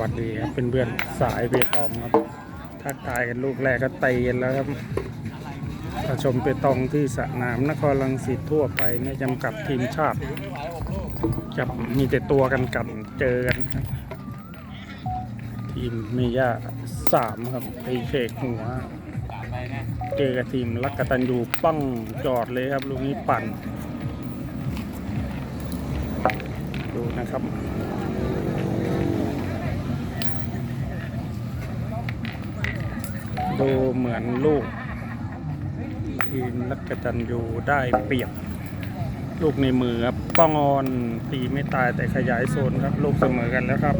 วัสดีครับเป็นเพื่อนสายเปตองครับ ทักทายกันลูกแรกก็ตีกันแล้วครับมาชมเปตองที่สนามนครลังสิตทั่วไปไม่จำกัดทีมชาติจะมีแต่ตัวกันกันเจอกันครับทีมเมย่าสามครับไอเชกหัว เจอกับทีมลักกตันยูปั้งจอดเลยครับลูกนี้ปั่น ดูนะครับ ดูเหมือนลูก ทีมลักกตันยูได้เปรียบ ลูกในมือครับป้องออนตีไม่ตายแต่ขยายโซนครับ ลูกเสมอกันแล้วครับ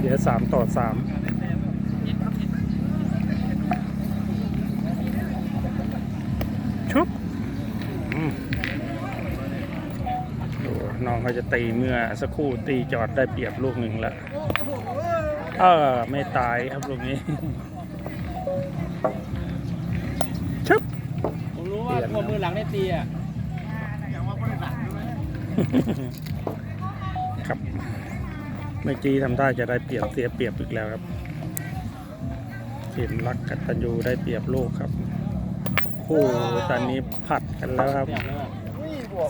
เดี๋ยวสามต่อสามชุบอืมดูน้องเขาจะตีเมื่อสักครู่ตีจอดได้เปรียบลูกหนึ่งแล้ว เออไม่ตายครับลูกนี้ชึบผมรู้ว่าตัวมือหลังได้ตีอะครับเมื่อกี้ทำท่าจะได้เปรียบเสียเปรียบอีกแล้วครับทีมรักกัตันยูได้เปรียบลูกครับคู่ตอนนี้ผัดกันแล้วครับอย่างแล้วอะ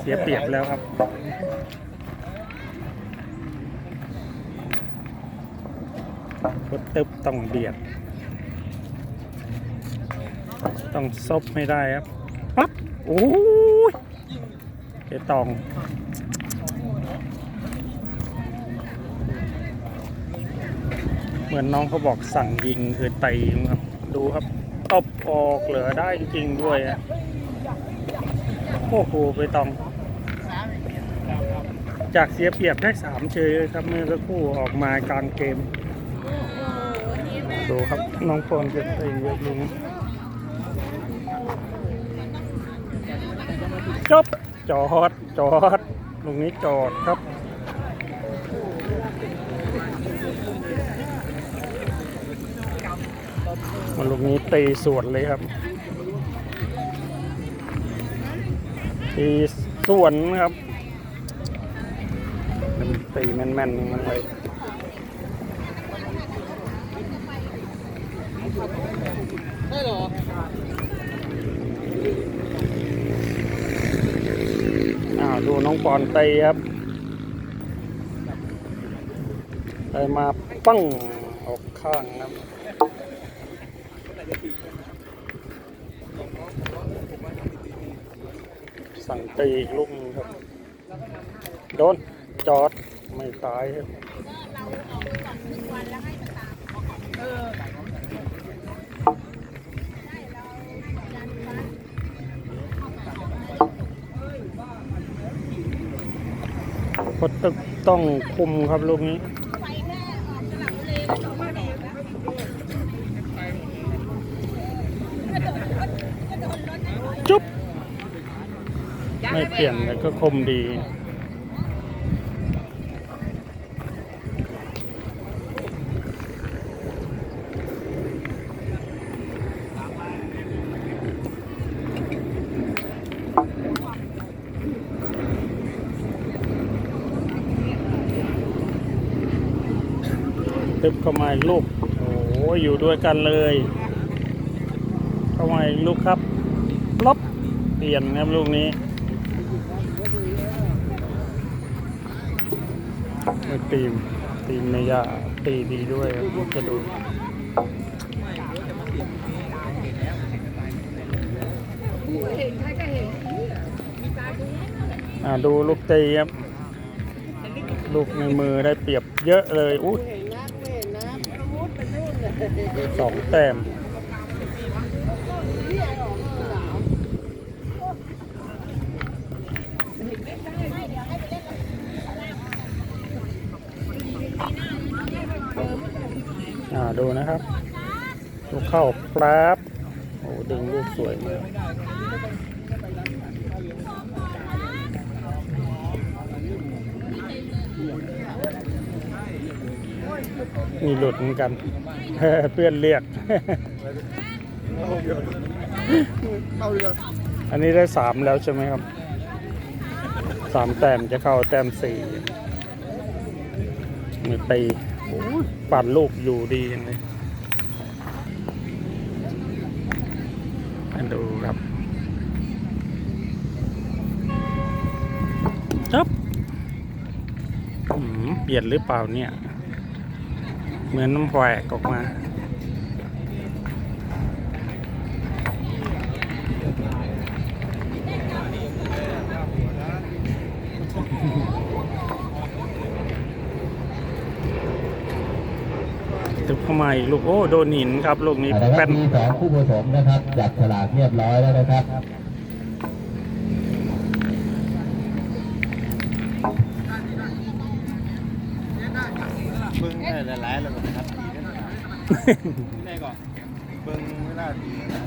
เสียเปรียบแล้วครับ รถตึบต้องเบียด ต้องซบไม่ได้ครับปั๊บโอ้ยเจตองเหมือนน้องเขาบอกสั่งยิงคือไตครับ ดูครับตบออกเหลือได้จริงด้วยอะโอ้โหไปตอง จากเสียเปรียบได้สามเชยเลยครับเมื่อสักครู่ออกมากลางเกม ดูครับ น้องโฟนจะตีเยอะลุงจบจอดจอดลุงนี้จอดครับมาลูกนี้ตีสวนเลยครับตีสวนครับมันตีแม่นๆมันเลย ได้เหรออ้าวดูน้องปอนไตครับไปมาปั้งออกข้างครับสั่งตีอีกลูกครับ โดน จอด ไม่ตายครับพ ดตึกต้องคุมครับลูกนี้จุ๊บไม่เปลี่ยนเลยก็คมดีึบเข้ามาอีกลูกโอ้โหอยู่ด้วยกันเลย เข้ามาอีกลูกครับลบเปลี่ยนครับลูกนี้ไม่ตีมตีมไม่ยากตีดีด้วยครับจะดูดูลูกตีครับ ลูกในมือได้เปรียบเยอะเลย อุ้ย สองแต้มอ่าดูนะครับ ลูกเข้าปราบโอ้ดึงลูกสวยมาก มีหลุดเหมือนกัน เพื่อนเรียกอันนี้ได้สามแล้วใช่ไหมครับสามแต้มจะเข้าแต้มสี่มือตีปั่นลูกอยู่ดีจังเลยมาดูครับจับเปลี่ยนหรือเปล่าเนี่ย เหมือนน้ำแหวกออกมา ตึบเข้ามาอีกลูก โอ้ โดนหินครับ ลูกนี้นะครับแป้นมีสองคู่ผสมนะครับ จับฉลากเรียบร้อยแล้วนะครับ เบิ้งได้หลายๆแล้วก็ครับดีได้ได้ก่อนเบิ้งเวลาดีนะ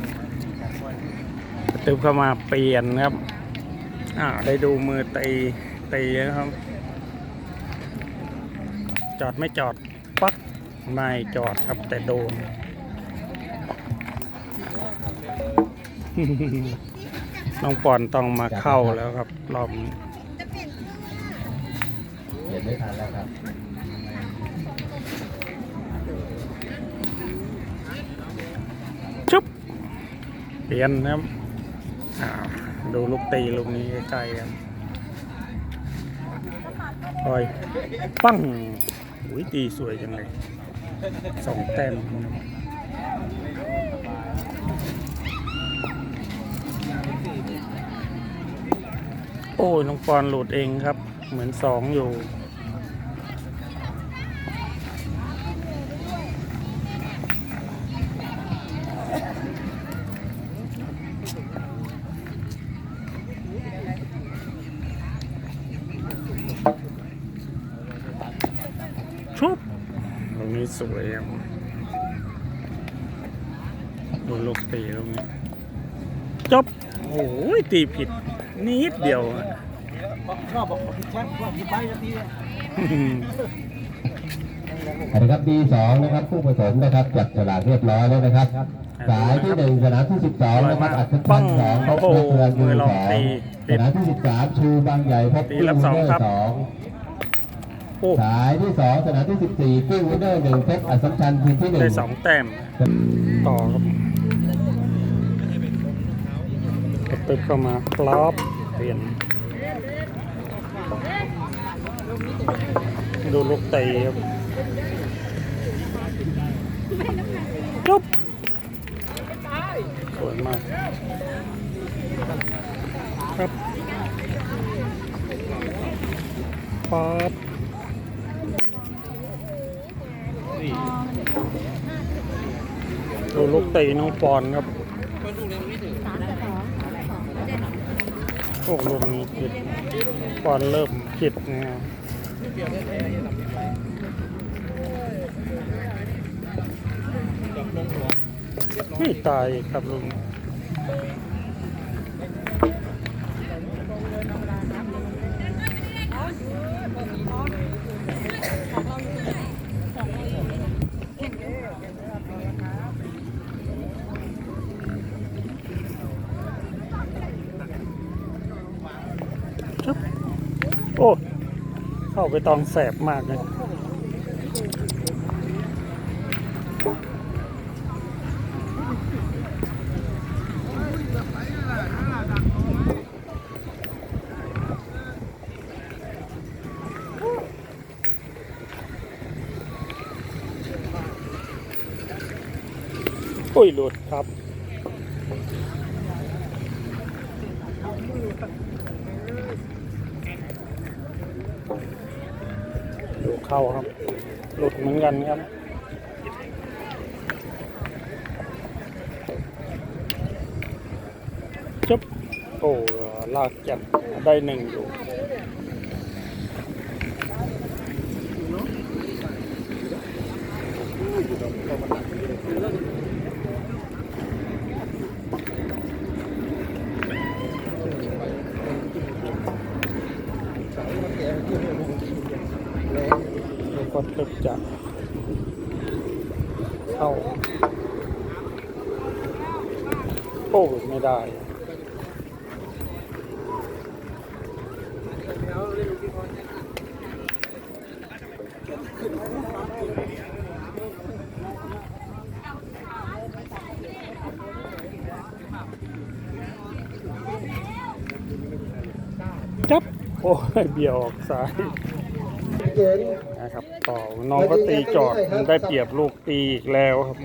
ตึบเข้ามาเปลี่ยนครับ อ่า ได้ดูมือตีตีนะครับ จอดไม่จอดปักไม่จอดครับแต่โดนน้องปอนต้องมาเข้าแล้วครับ รอบนี้เห็นไม่ทันแล้วครับชุบ เปลี่ยนนะครับดูลูกตีลูกนี้ใกล้ๆกันคอยปั้งอุ้ยตีสวยจังเลยสองแต้มโอ้ยน้องปอนหลุดเองครับ เหมือนสองอยู่ ชุบตรงนี้ สวยครับดูลูกตีตรงนี้จบโอ้ยตีผิด นิดเดียวอะชอบบอกผิดแช่ว่าผิดไปจะตีนะครับดีสองนะครับคู่ผสมนะครับจับฉลากเรียบร้อยแล้วนะครับ สายที่หนึ่งสนามที่สิบสองนะครับอัดพันสองพบเพื่อนเพื่อนยูสองสนามที่สิบสามชูบางใหญ่พบกู้วินเนอร์สองโอ้ สายที่สองสนามที่สิบสี่กู้วินเนอร์หนึ่งพบอัศมชัญทีมที่หนึ่งได้สองแต้มต่อครับกระตึบเข้ามาปลอบเปลี่ยนดูลูกตีครับจบสวยมากครับป๊อบ ตีน้องปอนครับโอ้ลูกนี้ผิดปอนเริ่มผิดนะครับไม่ตายครับลุง ชุบโอ้เข้าไปตองแสบมากเลยอุ้ยหลุดครับ ดูเข้าครับ หลุดเหมือนกันครับจบโอ้ลากจัดได้หนึ่งอยู่แล้วก็ตึกจะเข้า โอ้ ไม่ได้ จับ โอ้ยเบี่ยวออกซ้ายเจ๋งนะครับ ต่อ น้องก็ตีจอดมันได้เปรียบลูกตีอีกแล้วครับ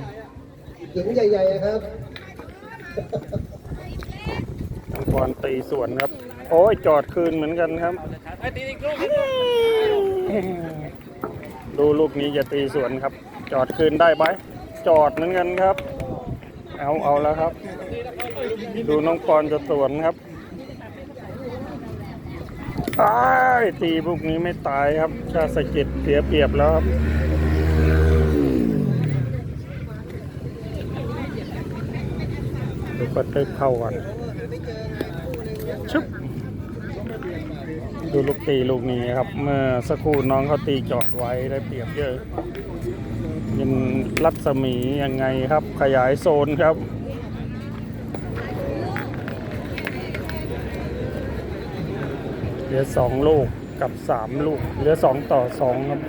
เจ๋งใหญ่ๆอะครับ น้องบอลตีสวนครับ โอ้ยจอดคืนเหมือนกันครับดูลูกนี้จะตีสวนครับ จอดคืนได้ไหมจอดเหมือนกันครับ เอาเอาแล้วครับ ดูน้องปอนจะสวนครับตายตีลูกนี้ไม่ตายครับชาสกิดเสียเปรียบแล้วครับดูกระตึกเข้ากัน ชุบดูลูกตีลูกนี้ครับ เมื่อสักครู่น้องเขาตีจอดไว้ได้เปรียบเยอะยินรัศมียังไงครับ ขยายโซนครับเหลือสองลูกกับสามลูกเหลือสองต่อสองครับ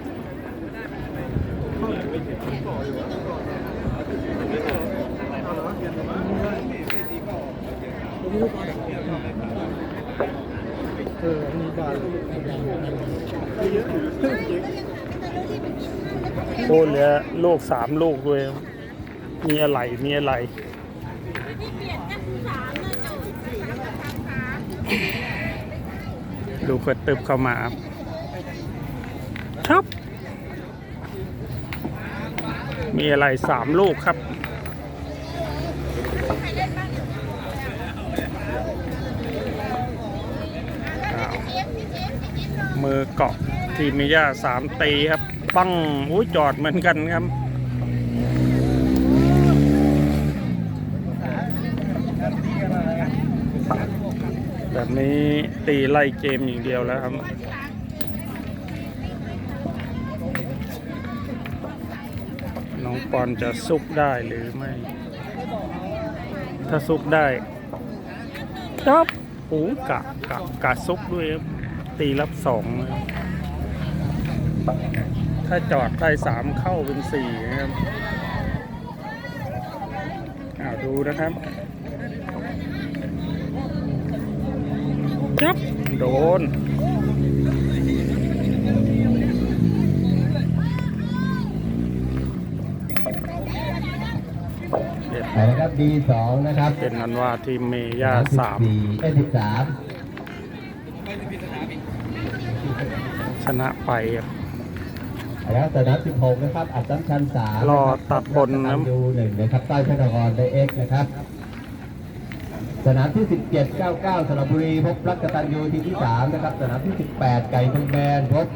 โอ้เหลือลูกสามลูกด้วย มีอะไร มีอะไร ดูเปิดตึบเข้ามา ครับ มีอะไรสามลูกครับ อ้าว มือเกาะทีมิยาสามตีครับ ปังอุ้จอดเหมือนกันครับ แบบนี้ตีไล่เกมอย่างเดียวแล้วครับน้องปอนจะซุกได้หรือไม่ ถ้าซุกได้จับโอ้กะกะกะซุกด้วยครับ ตีรับสองนะครับถ้าจอดได้สามเข้าเป็นสี่นะครับอ่าดูนะครับจับโดนเด็ดเอาละครับ D2 นะครับ เป็นนั้นว่าทีมเมย่าสาม14เอ้ย13 ชนะไปครับแล้วสนาม16นะครับ อัดสัมชัน3รอตัดบนนะยูหนึ่งนะครับ ใต้พระนครได้เอ็กนะครับ สนามที่ 17 99สระบุรีพบรักกตันยูทีมที่ 3 นะครับ สนามที่ 18 ไก่เมืองแมนพบ